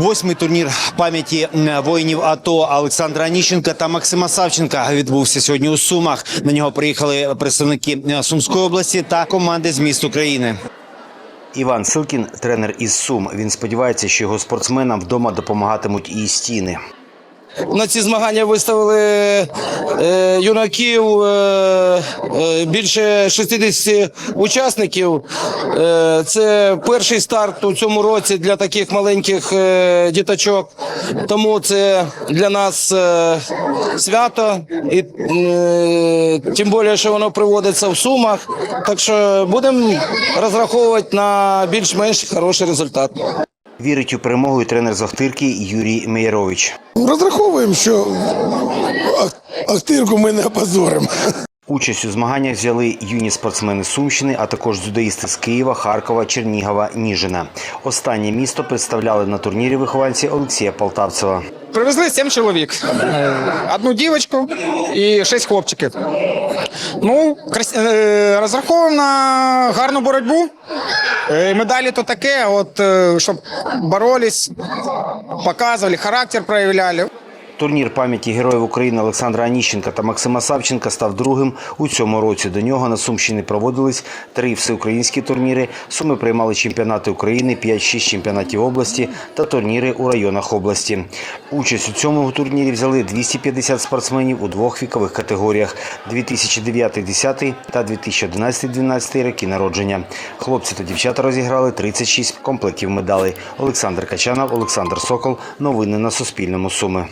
Восьмий турнір пам'яті воїнів АТО Олександра Аніщенка та Максима Савченка відбувся сьогодні у Сумах. На нього приїхали представники е, Сумської області та команди з міст України. Іван Силкін, тренер із Сум. Він сподівається, що його спортсменам вдома допомагатимуть і стіни. На ці змагання виставили е, юнаків е, е, більше 60 учасників. Це перший старт у цьому році для таких маленьких діточок. Тому це для нас свято, і тим більше, що воно проводиться в Сумах. Так що будемо розраховувати на більш-менш хороший результат. Вірить у перемогу і тренер з Охтирки Юрій Мейрович. Розраховуємо, що Ахтирку ми не опозоримо. Участь у змаганнях взяли юні спортсмени Сумщини, а також дзюдоїсти з Києва, Харкова, Чернігова, Ніжина. Останнє місто представляли на турнірі вихованці Олексія Полтавцева. Привезли сім чоловік. Одну дівчинку і шість хлопчиків. Ну, е, розраховуємо на гарну боротьбу. Е, Медалі то таке, от, е, щоб боролись, показували, характер проявляли. Турнір пам'яті героїв України Олександра Аніщенка та Максима Савченка став другим у цьому році. До нього на Сумщині проводились три всеукраїнські турніри. Суми приймали чемпіонати України, 5-6 чемпіонатів області та турніри у районах області. Участь у цьому турнірі взяли 250 спортсменів у двох вікових категоріях: 2009-10 та 2011-12 роки народження. Хлопці та дівчата розіграли 36 комплектів медалей. Олександр Качанов, Олександр Сокол. Новини на Суспільному. Суми.